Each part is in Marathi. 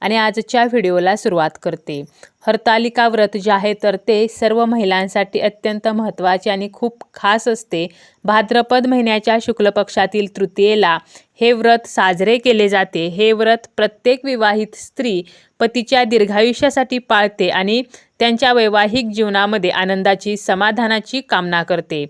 आणि आजच्या व्हिडिओला सुरुवात करते. हरतालिका व्रत जे आहे तर ते सर्व महिलांसाठी अत्यंत महत्त्वाचे आणि खूप खास असते. भाद्रपद महिन्याच्या शुक्ल पक्षातील तृतीयेला हे व्रत साजरे केले जाते. हे व्रत प्रत्येक विवाहित स्त्री पतीच्या दीर्घायुष्यासाठी पाळते आणि त्यांच्या वैवाहिक जीवनामध्ये आनंदाची समाधानाची कामना करते.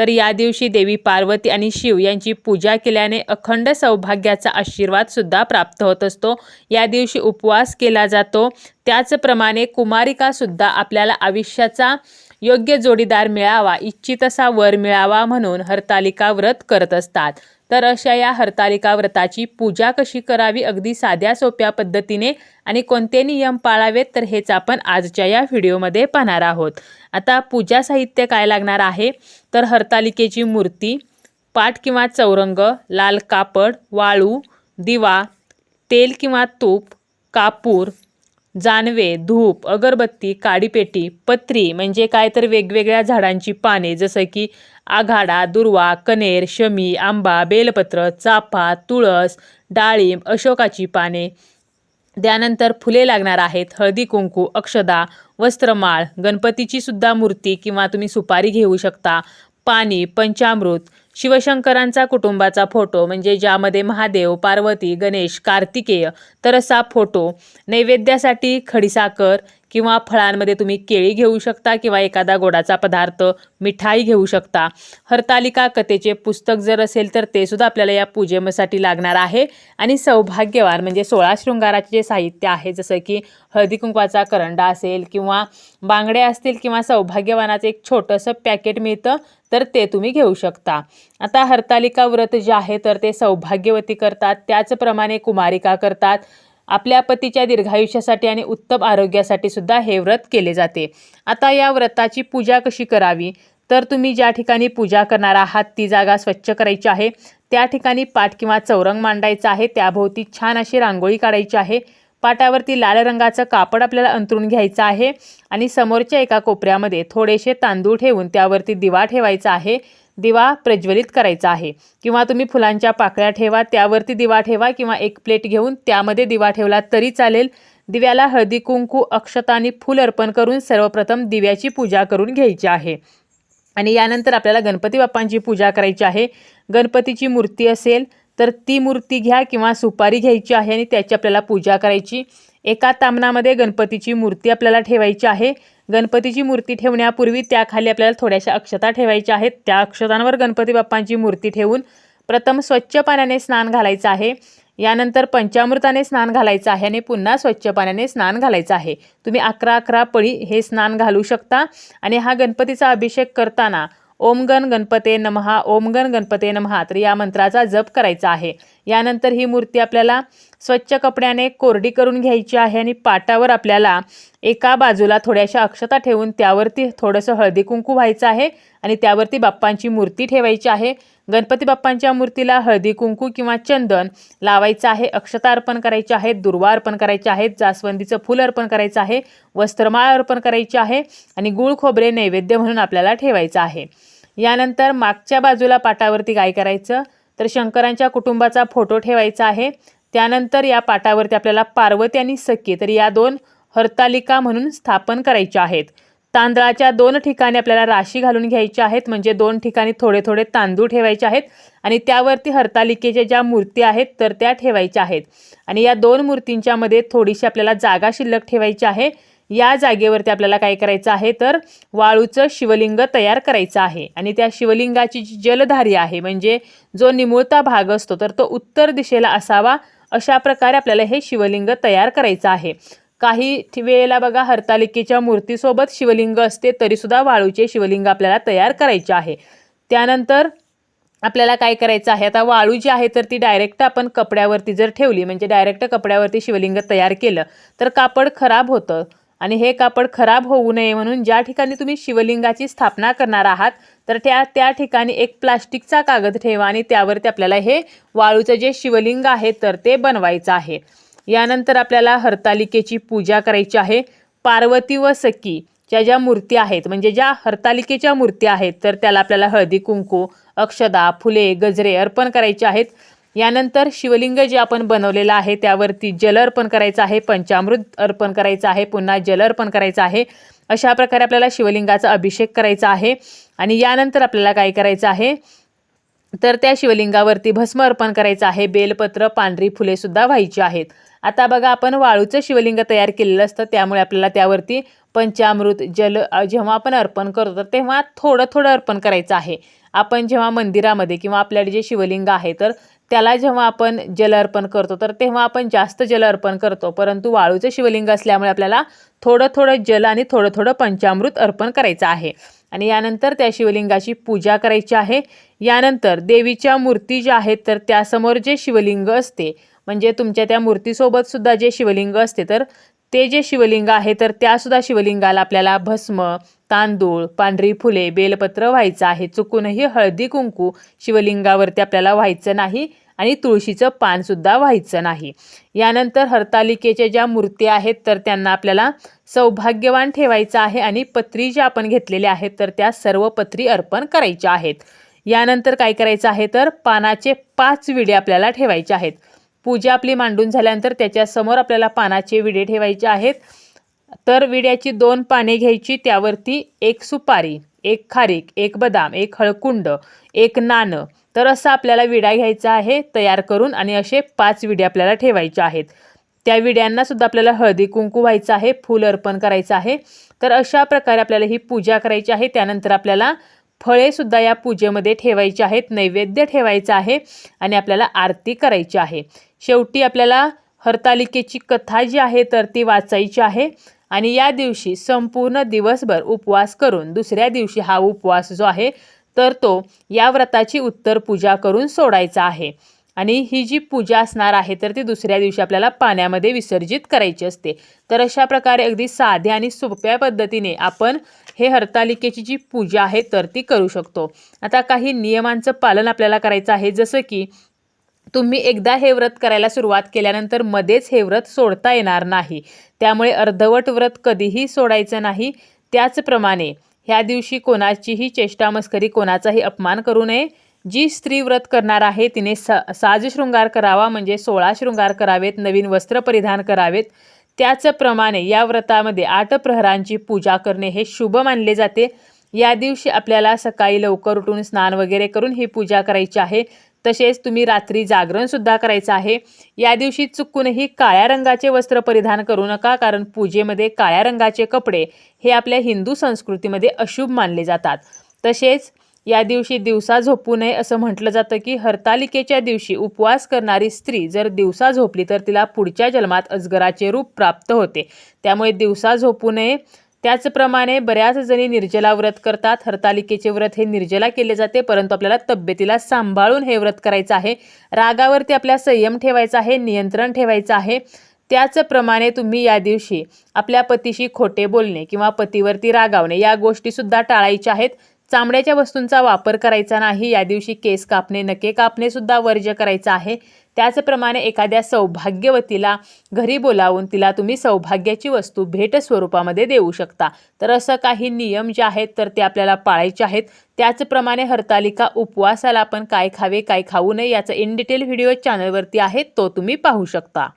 तर या दिवशी देवी पार्वती आणि शिव यांची पूजा केल्याने अखंड सौभाग्याचा आशीर्वाद सुद्धा प्राप्त होत असतो. या दिवशी उपवास केला जातो. त्याचप्रमाणे कुमारिकासुद्धा आपल्याला आयुष्याचा योग्य जोडीदार मिळावा इच्छित असा वर मिळावा म्हणून हरतालिका व्रत करत असतात. तर अशा या हरतालिका व्रताची पूजा कशी करावी अगदी साध्या सोप्या पद्धतीने आणि कोणते नियम पाळावेत तर हेच आपण आजच्या या व्हिडिओमध्ये पाहणार आहोत. आता पूजा साहित्य काय लागणार आहे? तर हरतालिकेची मूर्ती पाट किंवा चौरंग लाल कापड वाळू दिवा तेल किंवा तूप कापूर जानवे धूप अगरबत्ती काडीपेटी पत्री म्हणजे काय तर वेगवेगळ्या झाडांची पाने जसं की आघाडा दुर्वा कनेर शमी आंबा बेलपत्र चाफा तुळस डाळिंब अशोकाची पाने. त्यानंतर फुले लागणार आहेत हळदी कुंकू अक्षदा वस्त्रमाळ गणपतीची सुद्धा मूर्ती किंवा तुम्ही सुपारी घेऊ शकता पाणी पंचामृत शिवशंकरांचा कुटुंबाचा फोटो म्हणजे ज्यामध्ये महादेव पार्वती गणेश कार्तिकेय तर असा फोटो नैवेद्यासाठी खडीसाखर किंवा फळांमध्ये तुम्ही केळी घेऊ शकता किंवा एखादा गोडाचा पदार्थ मिठाई घेऊ शकता. हरतालिका कथेचे पुस्तक जर असेल तर ते सुद्धा आपल्याला या पूजेसाठी लागणार आहे. आणि सौभाग्यवान म्हणजे सोळा शृंगाराचे जे साहित्य आहे जसं की हळदी कुंकवाचा करंडा असेल किंवा बांगड्या असतील किंवा सौभाग्यवानाचं एक छोटंसं पॅकेट मिळतं तर ते तुम्ही घेऊ शकता. आता हरतालिका व्रत जे आहे तर ते सौभाग्यवती करतात. त्याचप्रमाणे कुमारिका करतात. आपल्या पतीच्या दीर्घायुष्यासाठी आणि उत्तम आरोग्यासाठी सुद्धा हे व्रत केले जाते. आता या व्रताची पूजा कशी करावी? तर तुम्ही ज्या ठिकाणी पूजा करणार आहात ती जागा स्वच्छ करायची आहे. त्या ठिकाणी पाठ किंवा चौरंग मांडायचा आहे. त्याभोवती छान अशी रांगोळी काढायची आहे. पाटावरती लाल रंगाचं कापड आपल्याला अंतरून घ्यायचं आहे. आणि समोरच्या एका कोपऱ्यामध्ये थोडेसे तांदूळ ठेवून त्यावरती दिवा ठेवायचा आहे. दिवा प्रज्वलित करायचा आहे. किंवा तुम्ही फुलांच्या पाकळ्या ठेवा त्यावरती दिवा ठेवा किंवा एक प्लेट घेऊन त्यामध्ये दिवा ठेवला तरी चालेल. दिव्याला हळदी कुंकू अक्षता आणि फूल अर्पण करून सर्वप्रथम दिव्याची पूजा करून घ्यायची आहे. आणि यानंतर आपल्याला गणपती बाप्पांची पूजा करायची आहे. गणपतीची मूर्ती असेल तर ती मूर्ती घ्या किंवा सुपारी घ्यायची आहे आणि त्याची आपल्याला पूजा करायची. एका तामणामध्ये गणपतीची मूर्ती आपल्याला ठेवायची आहे. गणपतीची मूर्ती ठेवण्यापूर्वी त्याखाली आपल्याला थोड्याशा अक्षता ठेवायच्या आहेत. त्या अक्षतांवर गणपती बाप्पांची मूर्ती ठेवून प्रथम स्वच्छ पाण्याने स्नान घालायचं आहे. यानंतर पंचामृताने स्नान घालायचं आहे आणि पुन्हा स्वच्छ पाण्याने स्नान घालायचं आहे. तुम्ही अकरा अकरा पळी हे स्नान घालू शकता. आणि हा गणपतीचा अभिषेक करताना ओम गण गणपते नमहा ओम गण गणपते नमहा तर या मंत्राचा जप करायचा आहे. यानंतर ही मूर्ती आपल्याला स्वच्छ कपड्याने कोरडी करून घ्यायची आहे आणि पाटावर आपल्याला एका बाजूला थोड्याशा अक्षता ठेवून त्यावरती थोडंसं हळदी कुंकू व्हायचं आहे आणि त्यावरती बाप्पांची मूर्ती ठेवायची आहे. गणपती बाप्पांच्या मूर्तीला हळदी कुंकू किंवा चंदन लावायचं आहे. अक्षता अर्पण करायची आहेत दुर्वा अर्पण करायचे आहेत जास्वंदीचं फूल अर्पण करायचं आहे वस्त्रमाळ अर्पण करायची आहे आणि गुळ खोबरे नैवेद्य म्हणून आपल्याला ठेवायचं आहे. यानंतर मागच्या बाजूला पाटावरती काय करायचं. तर शंकरांच्या कुटुंबाचा फोटो ठेवायचा आहे. त्यानंतर या पाटावरती आपल्याला पार्वती आणि सखी तर या दोन हरतालिका म्हणून स्थापन करायच्या आहेत. तांदळाच्या दोन ठिकाणी आपल्याला राशी घालून घ्यायच्या आहेत म्हणजे दोन ठिकाणी थोडे थोडे तांदूळ ठेवायचे आहेत आणि त्यावरती हरतालिकेच्या ज्या मूर्ती आहेत तर त्या ठेवायच्या आहेत. आणि या दोन मूर्तींच्या मध्ये थोडीशी आपल्याला जागा शिल्लक ठेवायची आहे. या जागेवरती आपल्याला काय करायचं आहे तर वाळूचं शिवलिंग तयार करायचं आहे. आणि त्या शिवलिंगाची जी जलधारी आहे म्हणजे जो निमुळता भाग असतो तर तो उत्तर दिशेला असावा. अशा प्रकारे आपल्याला हे शिवलिंग तयार करायचं आहे. काही वेळेला बघा हरतालिकेच्या मूर्तीसोबत शिवलिंग असते तरीसुद्धा वाळूचे शिवलिंग आपल्याला तयार करायचे आहे. त्यानंतर आपल्याला काय करायचं आहे? आता वाळू जी आहे तर ती डायरेक्ट आपण कपड्यावरती जर ठेवली म्हणजे डायरेक्ट कपड्यावरती शिवलिंग तयार केलं तर कापड खराब होतं. आणि हे कापड खराब होऊ नये म्हणून ज्या ठिकाणी तुम्ही शिवलिंगाची स्थापना करणार आहात तर त्या त्या ठिकाणी एक प्लास्टिकचा कागद ठेवा आणि त्यावरती आपल्याला हे वाळूचं जे शिवलिंग आहे तर ते बनवायचं आहे. यानंतर आपल्याला हरतालिकेची पूजा करायची आहे. पार्वती व सखी ज्या ज्या मूर्ती आहेत म्हणजे ज्या हरतालिकेच्या मूर्ती आहेत तर त्याला आपल्याला हळदी कुंकू अक्षदा फुले गजरे अर्पण करायचे आहेत. यानंतर शिवलिंग जे आपण बनवलेलं आहे त्यावरती जल अर्पण करायचं आहे पंचामृत अर्पण करायचं आहे पुन्हा जल अर्पण करायचं आहे. अशा प्रकारे आपल्याला शिवलिंगाचा अभिषेक करायचा आहे. आणि यानंतर आपल्याला काय करायचं आहे? तर त्या शिवलिंगावरती भस्म अर्पण करायचं आहे. बेलपत्र पांढरी फुले सुद्धा व्हायची आहेत. आता बघा आपण वाळूचं शिवलिंग तयार केलेलं असतं. त्यामुळे आपल्याला त्यावरती पंचामृत जल जेव्हा आपण अर्पण करतो तर तेव्हा थोडं थोडं अर्पण करायचं आहे. आपण जेव्हा मंदिरामध्ये किंवा आपल्याकडे जे शिवलिंग आहे तर त्याला जेव्हा आपण जल अर्पण करतो तर तेव्हा आपण जास्त जल अर्पण करतो. परंतु वाळूचं शिवलिंग असल्यामुळे आपल्याला थोडं थोडं जल आणि थोडं थोडं पंचामृत अर्पण करायचं आहे. आणि यानंतर त्या शिवलिंगाची पूजा करायची आहे. यानंतर देवीच्या मूर्ती ज्या आहेत तर त्यासमोर जे शिवलिंग असते म्हणजे तुमच्या त्या मूर्तीसोबत सुद्धा जे शिवलिंग असते तर ते जे शिवलिंग आहे तर त्यासुद्धा शिवलिंगाला आपल्याला भस्म तांदूळ पांढरी फुले बेलपत्र व्हायचं आहे. चुकूनही हळदी कुंकू शिवलिंगावरती आपल्याला व्हायचं नाही आणि तुळशीचं पानसुद्धा व्हायचं नाही. यानंतर हरतालिकेच्या ज्या मूर्ती आहेत तर त्यांना आपल्याला सौभाग्यवान ठेवायचं आहे आणि पत्री ज्या आपण घेतलेल्या आहेत तर त्या सर्व पत्री अर्पण करायच्या आहेत. यानंतर काय करायचं आहे तर पानाचे पाच विडे आपल्याला ठेवायचे आहेत. पूजा आपली मांडून झाल्यानंतर त्याच्यासमोर आपल्याला पानाचे विडे ठेवायचे आहेत. तर विड्याची दोन पाने घ्यायची त्यावरती एक सुपारी एक खारीक एक बदाम एक हळकुंड एक नाणं. तर असं आपल्याला विडा घ्यायचा आहे तयार करून आणि असे पाच विडे आपल्याला ठेवायचे आहेत. त्या विड्यांना सुद्धा आपल्याला हळदी कुंकू व्हायचं आहे फूल अर्पण करायचं आहे. तर अशा प्रकारे आपल्याला ही पूजा करायची आहे. त्यानंतर आपल्याला फळेसुद्धा या पूजेमध्ये ठेवायची आहेत नैवेद्य ठेवायचं आहे आणि आपल्याला आरती करायची आहे. शेवटी आपल्याला हरतालिकेची कथा जी आहे तर ती वाचायची आहे आणि या दिवशी संपूर्ण दिवसभर उपवास करून दुसऱ्या दिवशी हा उपवास जो आहे तर तो या व्रताची उत्तर पूजा करून सोडायचा आहे. आणि ही जी पूजा असणार आहे तर ती दुसऱ्या दिवशी आपल्याला पाण्यामध्ये विसर्जित करायची असते. तर अशा प्रकारे अगदी साध्या आणि सोप्या पद्धतीने आपण हे हरतालिकेची जी पूजा आहे तर ती करू शकतो. आता काही नियमांचं पालन आपल्याला करायचं आहे जसं की तुम्ही एकदा हे व्रत करायला सुरुवात केल्यानंतर मध्येच हे व्रत सोडता येणार नाही. त्यामुळे अर्धवट व्रत कधीही सोडायचं नाही. त्याचप्रमाणे ह्या दिवशी कोणाचीही चेष्टा मस्करी कोणाचाही अपमान करू नये. जी स्त्री व्रत करणार आहे तिने सा साज शृंगार करावा म्हणजे सोळा शृंगार करावेत नवीन वस्त्र परिधान करावेत. त्याचप्रमाणे या व्रतामध्ये आठ प्रहरांची पूजा करणे हे शुभ मानले जाते. या दिवशी आपल्याला सकाळी लवकर उठून स्नान वगैरे करून ही पूजा करायची आहे. तसेच तुम्ही रात्री जागरणसुद्धा करायचं आहे. या दिवशी चुकूनही काळ्या रंगाचे वस्त्र परिधान करू नका कारण पूजेमध्ये काळ्या रंगाचे कपडे हे आपल्या हिंदू संस्कृतीमध्ये अशुभ मानले जातात. तसेच या दिवशी दिवसा झोपू नये असं म्हटलं जातं की हरतालिकेच्या दिवशी उपवास करणारी स्त्री जर दिवसा झोपली तर तिला पुढच्या जन्मात अजगराचे रूप प्राप्त होते. त्यामुळे दिवसा झोपू नये. त्याचप्रमाणे बऱ्याच जणी निर्जला व्रत करतात. हरतालिकेचे व्रत हे निर्जला केले जाते परंतु आपल्याला तब्येतीला सांभाळून हे व्रत करायचं आहे. रागावरती आपल्या संयम ठेवायचा आहे नियंत्रण ठेवायचं आहे. त्याचप्रमाणे तुम्ही या दिवशी आपल्या पतीशी खोटे बोलणे किंवा पतीवरती रागावणे या गोष्टीसुद्धा टाळायच्या आहेत. चामड्याच्या वस्तूंचा वापर करायचा नाही या दिवशी केस कापणे नके कापणे सुद्धा वर्ज्य करायचं आहे. त्याचप्रमाणे एखाद्या सौभाग्यवतीला घरी बोलावून तिला तुम्ही सौभाग्याची वस्तू भेट स्वरूपामध्ये देऊ शकता. तर असं काही नियम जे आहेत तर ते आपल्याला पाळायचे आहेत. त्याचप्रमाणे हरतालिका उपवासाला आपण काय खावे काय खाऊ नये याचा इन डिटेल व्हिडिओ चॅनलवरती आहे तो तुम्ही पाहू शकता.